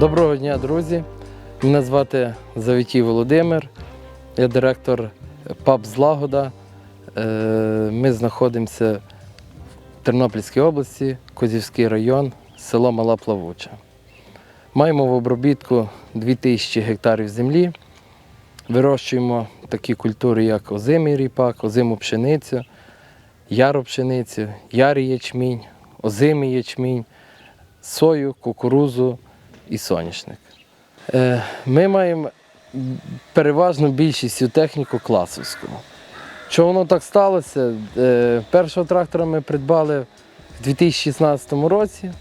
Доброго дня, друзі. Мене звати Завітій Володимир, я директор ПАБ Злагода. Е, Ми знаходимося в Тернопільській області, Козівський район, село Мала Плавуча. Маємо в обробітку 2000 гектарів землі. Вирощуємо такі культури, як озимий ріпак, озиму пшеницю, яру пшеницю, ярий ячмінь, озимий ячмінь, сою, кукурузу і соняшник. Е, Ми маємо переважно більшість техніку класовську. Що воно так сталося? Е, Першого трактора ми придбали в 2016 році.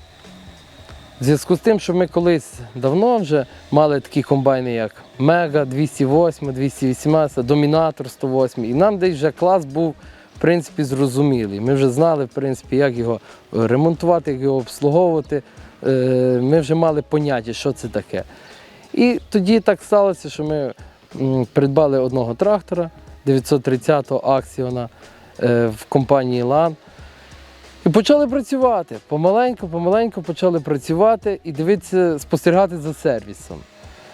В зв'язку з тим, що ми колись давно вже мали такі комбайни, як Мега 208, 218, Домінатор 108. І нам десь вже клас був в принципі зрозумілий. Ми вже знали, в принципі, як його е, ремонтувати, як його обслуговувати. Е, Ми вже мали поняття, що це таке. І тоді так сталося, що ми придбали одного трактора 930-го Аксіона е, в компанії Лан. І почали працювати. Помаленьку, помаленьку почали працювати і дивитися, спостерігати за сервісом.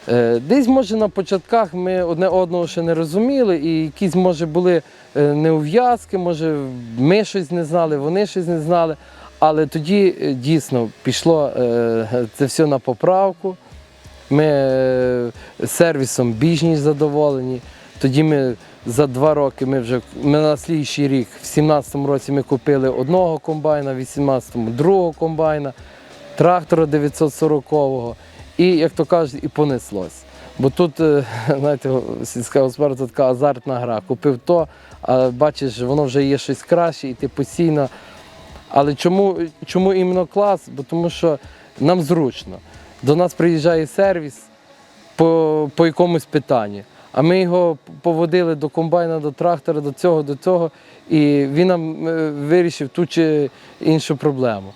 Е, Десь, може, на початках ми одне одного ще не розуміли, і якісь, може, були неув'язки, може, ми щось не знали, вони щось не знали. Але тоді е, дійсно пішло е, це все на поправку. Ми е, сервісом більш задоволені. Тоді ми за два роки ми вже ми на слідчий рік, в 17-му році ми купили одного комбайна, в 18-му другого комбайна, трактора 940-го. І, як то кажуть, і понеслось. Бо тут, знаєте, сільська господарка така азартна гра. Купив то, а бачиш, воно вже є щось краще, і ти постійно. Але чому, чому іменно клас? Бо тому що нам зручно. До нас приїжджає сервіс по, по якомусь питанні. А ми його поводили до комбайна, до трактора, до цього, до цього, і він нам е, вирішив ту чи іншу проблему.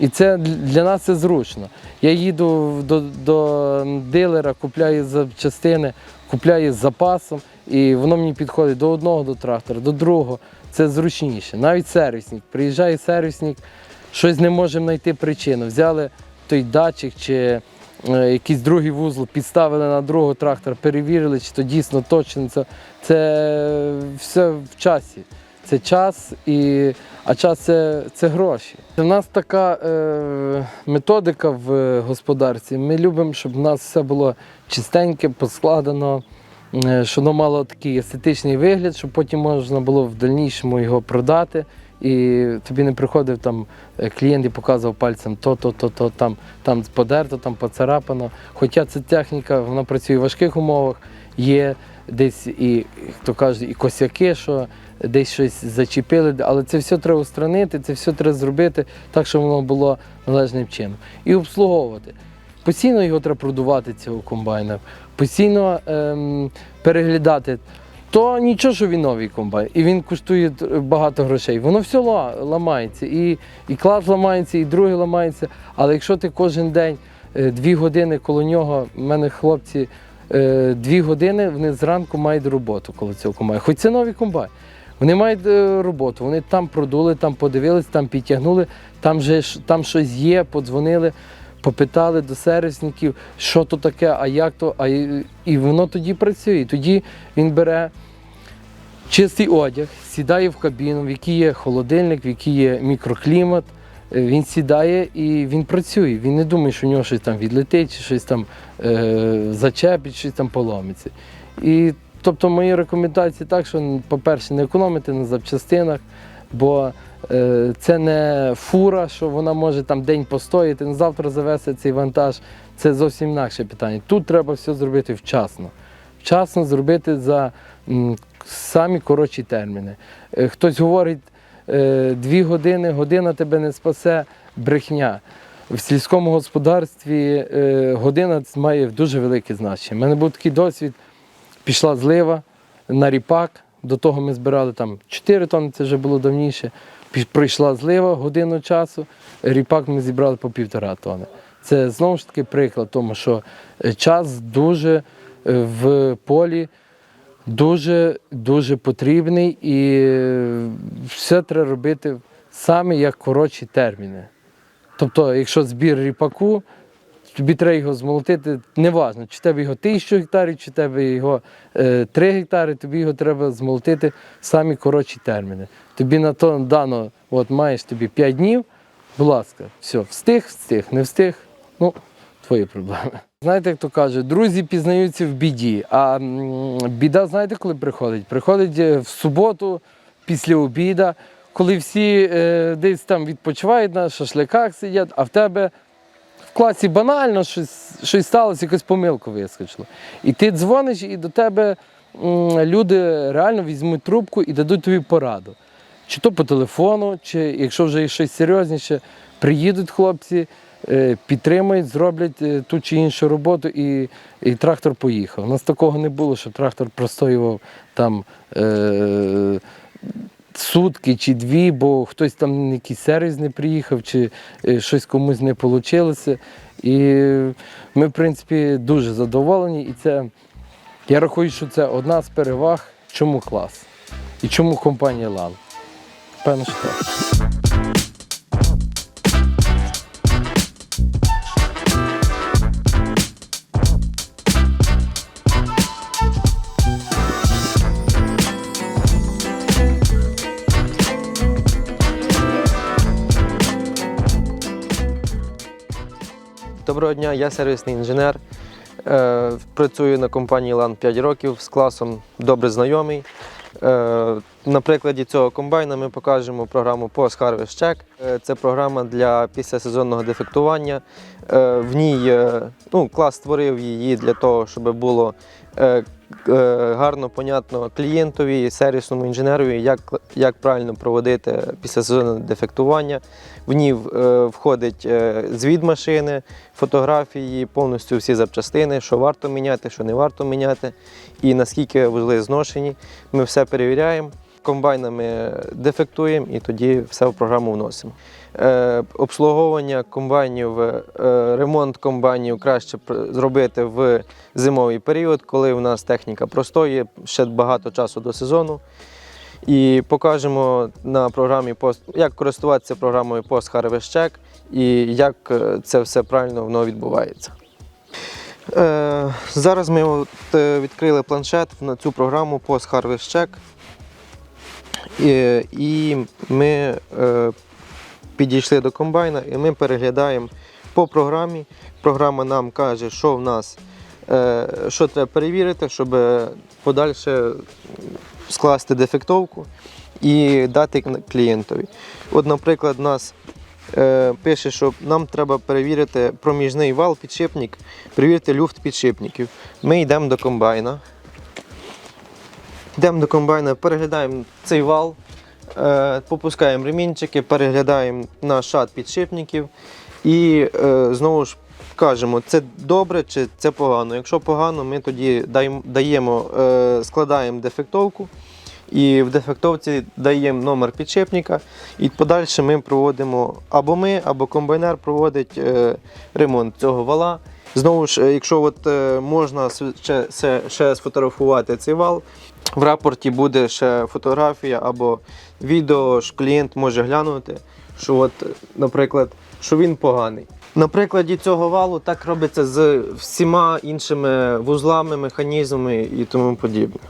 І це для- нас це зручно. Я їду до, до дилера, купляю запчастини, купляю з запасом, і воно мені підходить до одного до трактора, до другого. Це зручніше. Навіть сервісник. Приїжджає сервісник, щось не можемо знайти причину. Взяли той датчик чи е, якийсь другий вузол, підставили на другого трактора, перевірили, чи то дійсно точно. Це, це все в часі. Це час, і, а час це, це гроші. У нас така е, методика в господарстві. Ми любимо, щоб у нас все було чистеньке, поскладено, е, щоб воно мало такий естетичний вигляд, щоб потім можна було в дальнішому його продати. І тобі не приходив там е, клієнт і показував пальцем то, то, то, то, там, там подерто, там поцарапано. Хоча ця техніка вона працює в важких умовах, є десь і, хто каже, і косяки, що десь щось зачепили, але це все треба устранити, це все треба зробити так, щоб воно було належним чином. І обслуговувати. Постійно його треба продувати, цього комбайна, постійно ем, переглядати. То нічого, що він новий комбайн, і він коштує багато грошей. Воно все ламається. І, і клас ламається, і другий ламається. Але якщо ти кожен день е, дві години коло нього, в мене хлопці е, дві години вони зранку мають роботу коло цього комбайна. Хоч це новий комбайн. Вони мають е, роботу, вони там продули, там подивились, там підтягнули, там же там щось є, подзвонили, попитали до сервісників, що то таке, а як то, а і, воно тоді працює. Тоді він бере чистий одяг, сідає в кабіну, в якій є холодильник, в якій є мікроклімат. е, Він сідає і він працює. Він не думає, що в нього щось там відлетить, чи щось там е, зачепить, щось там поломиться. І тобто мої рекомендації так, що, по-перше, не економити на запчастинах, бо це не фура, що вона може там день постояти, на завтра завести цей вантаж. Це зовсім інакше питання. Тут треба все зробити вчасно. Вчасно зробити за самі коротші терміни. Е, Хтось говорить, е, дві години, година тебе не спасе, брехня. В сільському господарстві е, година має дуже велике значення. У мене був такий досвід, пішла злива на ріпак. До того ми збирали там 4 тонни, це вже було давніше. Пройшла злива годину часу, ріпак ми зібрали по півтора тони. Це знову ж таки приклад тому, що е, час дуже е, в полі дуже дуже потрібний і е, все треба робити саме як коротші терміни. Тобто, якщо збір ріпаку, тобі треба його змолотити, неважно, чи тебе його тисячу гектарів, чи тебе його е, 3 гектари, тобі його треба змолотити самі коротші терміни. Тобі на то дано, от маєш тобі 5 днів, будь ласка, все, встиг, встиг, не встиг, ну, твої проблеми. Знаєте, як то кажуть, друзі пізнаються в біді. А біда, знаєте, коли приходить? Приходить е, в суботу, після обіда, коли всі е, десь там відпочивають на шашликах сидять, а в тебе класі банально щось, щось сталося, якась помилка вискочила. І ти дзвониш, і до тебе люди реально візьмуть трубку і дадуть тобі пораду. Чи то по телефону, чи якщо вже є щось серйозніше, приїдуть хлопці, е, підтримують, зроблять е, ту чи іншу роботу, і, і трактор поїхав. У нас такого не було, що трактор простоював там. Е, Сутки чи дві, бо хтось там якийсь сервіс не приїхав, чи е, щось комусь не вийшло. І ми, в принципі, дуже задоволені. І це, я рахую, що це одна з переваг, чому клас. І чому компанія Лал. Певно, що так. Доброго дня, я сервісний інженер. Е, працюю на компанії LAN 5 років з класом добре знайомий. Е, на прикладі цього комбайна ми покажемо програму Post Harvest Check. Е, Це програма для післясезонного дефектування. В ній ну, клас створив її для того, щоб було гарно понятно клієнтові, сервісному інженерові, як, як правильно проводити післязсезонне дефектування. В ній е, входить е, звід машини, фотографії, повністю всі запчастини, що варто міняти, що не варто міняти, і наскільки вузли зношені. Ми все перевіряємо. Комбайнами дефектуємо і тоді все в програму вносимо. Е, обслуговування комбайнів, е, ремонт комбайнів краще зробити в зимовий період, коли у нас техніка простоє, ще багато часу до сезону. І покажемо на програмі пост, як користуватися програмою Post Harvest Check і як е, це все правильно воно відбувається. Зараз ми от, відкрили планшет на цю програму Post Harvest Check. І, і ми е, підійшли до комбайна і ми переглядаємо по програмі. Програма нам каже, що в нас, е, що треба перевірити, щоб подальше скласти дефектовку і дати клієнтові. От, наприклад, у нас е, пише, що нам треба перевірити проміжний вал підшипник, перевірити люфт підшипників. Ми йдемо до комбайна. Йдемо до комбайна, переглядаємо цей вал, е, попускаємо ремінчики, переглядаємо наш шат підшипників і е, знову ж кажемо, це добре чи це погано. Якщо погано, ми тоді даємо, е, складаємо дефектовку. І в дефектовці даємо номер підшипника, і подальше ми проводимо або ми, або комбайнер проводить ремонт цього вала. Знову ж, якщо от, можна ще, ще сфотографувати цей вал, в рапорті буде ще фотографія або відео, що клієнт може глянути, що, от, наприклад, що він поганий. На прикладі цього валу так робиться з всіма іншими вузлами, механізмами і тому подібне.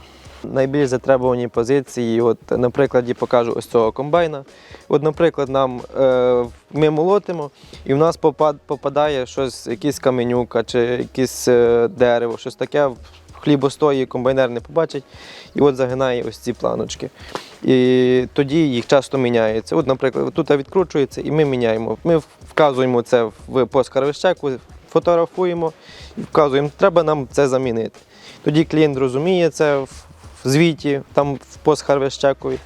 Найбільш затребувані позиції, от на прикладі покажу ось цього комбайна. От, наприклад, нам е, ми молотимо, і в нас попад, попадає щось, якийсь каменюка чи якесь е, дерево, щось таке. Хлібостої комбайнер не побачить, і от загинає ось ці планочки. І тоді їх часто міняється. От, наприклад, тут відкручується, і ми міняємо. Ми вказуємо це в поскарвищеку, фотографуємо і вказуємо, треба нам це замінити. Тоді клієнт розуміє це в звіті, там в постхарвещекові,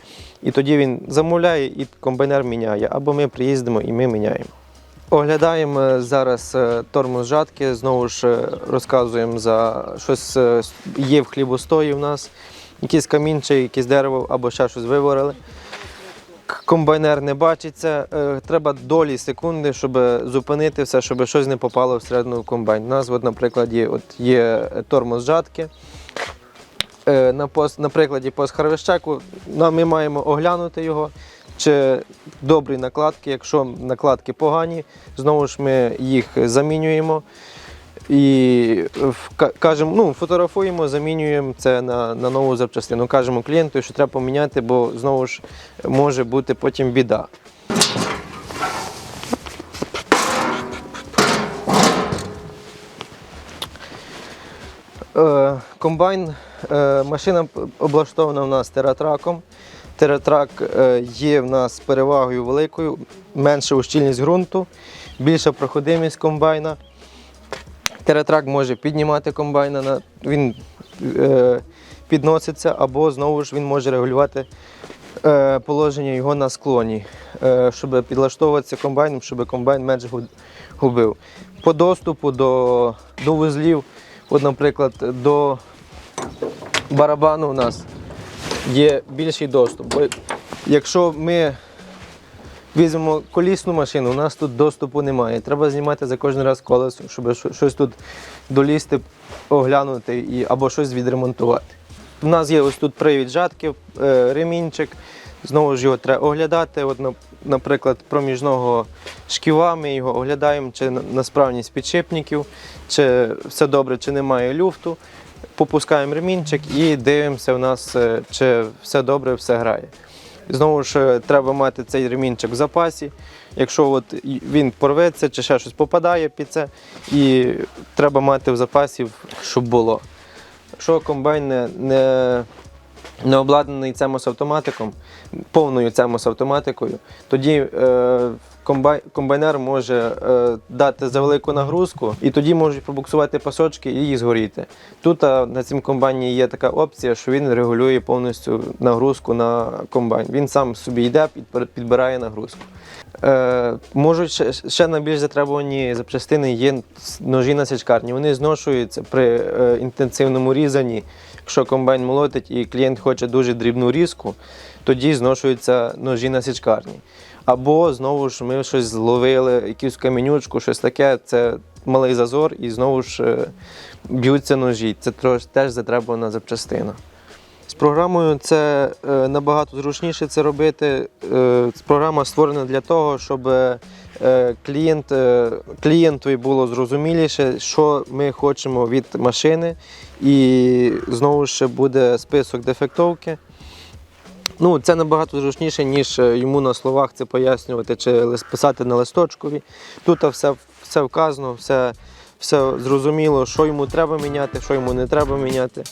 і тоді він замовляє і комбайнер міняє, або ми приїздимо і ми міняємо. Оглядаємо е, зараз е, тормоз жатки, знову ж е, розказуємо за щось є в хлібостої в нас, якийсь камінь чи якесь дерево або ще щось виворили. Комбайнер не бачиться, треба долі секунди, щоб зупинити все, щоб щось не попало всередину комбайн. У нас, от, наприклад, є, от, є тормоз жатки. На, пост, на прикладі постхарвещеку ми маємо оглянути його. Чи добрі накладки. Якщо накладки погані, знову ж ми їх замінюємо. І кажемо, ну, фотографуємо, замінюємо це на, на нову запчастину. Кажемо клієнту, що треба поміняти, бо знову ж може бути потім біда. Е, комбайн, е, машина облаштована в нас тератраком. Тератрак е, є в нас перевагою великою, менша ущільність ґрунту, більша проходимість комбайна. Тератрак може піднімати комбайна, він е, підноситься, або знову ж він може регулювати е, положення його на склоні, щоб підлаштовуватися комбайном, щоб комбайн менше губив. По доступу до, до вузлів, от, наприклад, до барабану у нас є більший доступ. Бо якщо ми візьмемо колісну машину, у нас тут доступу немає. Треба знімати за кожен раз колесо, щоб щось тут долізти, оглянути і, або щось відремонтувати. У нас є ось тут привід жатки, е, ремінчик. Знову ж його треба оглядати. От, наприклад, проміжного шківа ми його оглядаємо, чи на справність підшипників, чи все добре, чи немає люфту. Попускаємо ремінчик і дивимося, у нас, е, чи все добре, все грає. Знову ж е, треба мати цей ремінчик в запасі. Якщо от він порветься чи ще щось попадає під це, і треба мати в запасі, щоб було. Якщо комбайн не, не, не обладнаний цемос автоматиком, повною цемос автоматикою, тоді е, комбай, комбайнер може е, дати за велику нагрузку, і тоді можуть пробуксувати пасочки і її згоріти. Тут а, на цьому комбайні є така опція, що він регулює повністю нагрузку на комбайн. Він сам собі йде, підбирає нагрузку. Е, можуть ще, ще на більш затребувані запчастини є ножі на січкарні. Вони зношуються при е, інтенсивному різанні. Якщо комбайн молотить і клієнт хоче дуже дрібну різку, тоді зношуються ножі на січкарні. Або знову ж ми щось зловили, якусь камінючку, щось таке, це малий зазор, і знову ж е, б'ються ножі. Це теж затребувана запчастина. З програмою це е, набагато зручніше це робити. Е, програма створена для того, щоб клієнт, клієнтові було зрозуміліше, що ми хочемо від машини, і знову ж буде список дефектовки. Ну, це набагато зручніше, ніж е, йому на словах це пояснювати чи писати на листочкові. Тут все, все вказано, все, все зрозуміло, що йому треба міняти, що йому не треба міняти.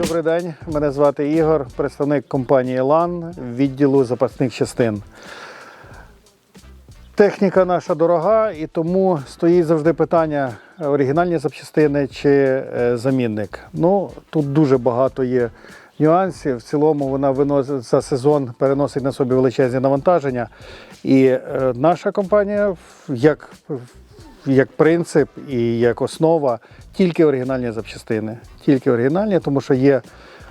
Добрий день, мене звати Ігор, представник компанії Лан відділу запасних частин. Техніка наша дорога, і тому стоїть завжди питання оригінальні запчастини чи е, замінник. Ну, тут дуже багато є нюансів. В цілому вона виносить за сезон, переносить на собі величезні навантаження. І е, наша компанія, як як принцип і як основа тільки оригінальні запчастини. Тільки оригінальні, тому що є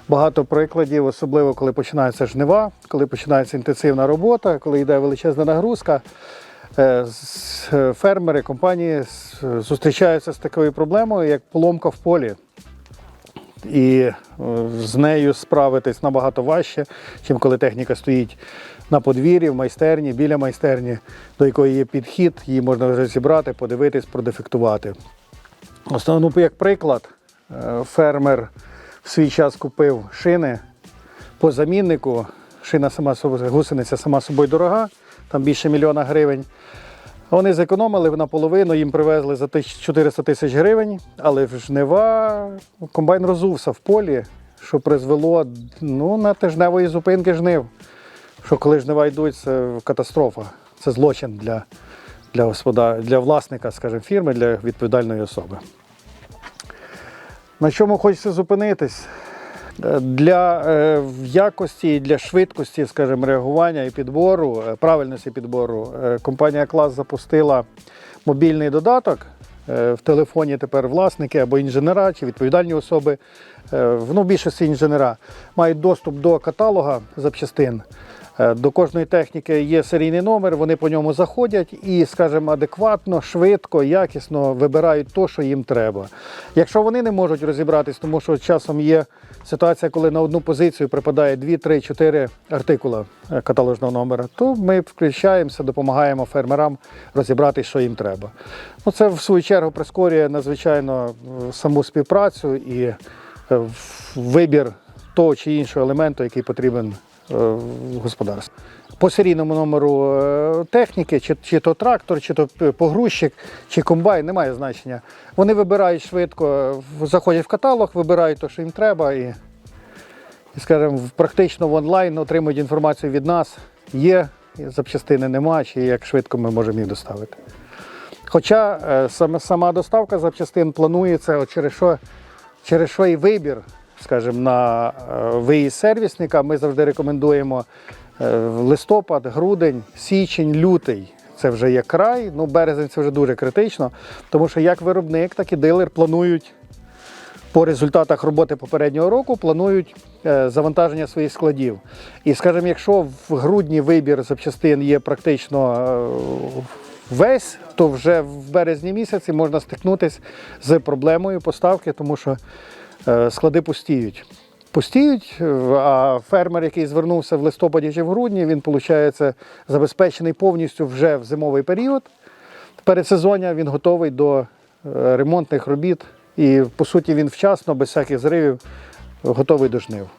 багато прикладів, особливо коли починаються жнива, коли починається інтенсивна робота, коли йде величезна нагрузка. Е, е, Фермери, компанії зустрічаються з такою проблемою, як поломка в полі. І е, з нею справитись набагато важче, ніж коли техніка стоїть на подвір'ї, в майстерні, біля майстерні, до якої є підхід, її можна вже зібрати, подивитись, продефектувати. Основну, як приклад, фермер в свій час купив шини по заміннику. Шина сама гусениця сама собою дорога, там більше мільйона гривень. Вони зекономили наполовину, їм привезли за 1400 тисяч гривень, але в жнива комбайн розувся в полі, що призвело ну, на тижневої зупинки жнив. Що коли жнива йдуть, це катастрофа. Це злочин для, для, господа, для власника, скажімо, фірми, для відповідальної особи. На чому хочеться зупинитись? Е, Для е, якості і для швидкості, скажімо, реагування і підбору, е, правильності підбору, компанія Клас запустила мобільний додаток. В телефоні тепер власники або інженера чи відповідальні особи ну, в більшості інженера, мають доступ до каталога запчастин. Е, До кожної техніки є серійний номер, вони по ньому заходять і, скажімо, адекватно, швидко, якісно вибирають те, що їм треба. Якщо вони не можуть розібратись, тому що часом є ситуація, коли на одну позицію припадає 2, 3, 4 артикула е, каталожного номера, то ми включаємося, допомагаємо фермерам розібратись, що їм треба. Ну, це в свою чергу прискорює надзвичайно е, саму співпрацю і е, вибір того чи іншого елементу, який потрібен е, в господарстві. По серійному номеру е, техніки, чи, чи то трактор, чи то погрузчик, чи комбайн, немає значення. Вони вибирають швидко, е, заходять в каталог, вибирають те, що їм треба, і, і скажімо, практично в онлайн отримують інформацію від нас. Є запчастини нема, чи як швидко ми можемо їх доставити. Хоча е, сама доставка запчастин планується через що, через що і вибір, скажімо, на е, виїзд сервісника ми завжди рекомендуємо е, листопад, грудень, січень, лютий. Це вже є край, ну березень це вже дуже критично, тому що як виробник, так і дилер планують по результатах роботи попереднього року планують е, завантаження своїх складів. І, скажімо, якщо в грудні вибір запчастин є практично весь, то вже в березні місяці можна стикнутися з проблемою поставки, тому що е, склади пустіють. Пустіють, а фермер, який звернувся в листопаді чи в грудні, він, виходить, забезпечений повністю вже в зимовий період. Передсезоння він готовий до е, ремонтних робіт і, по суті, він вчасно, без всяких зривів, готовий до жнив.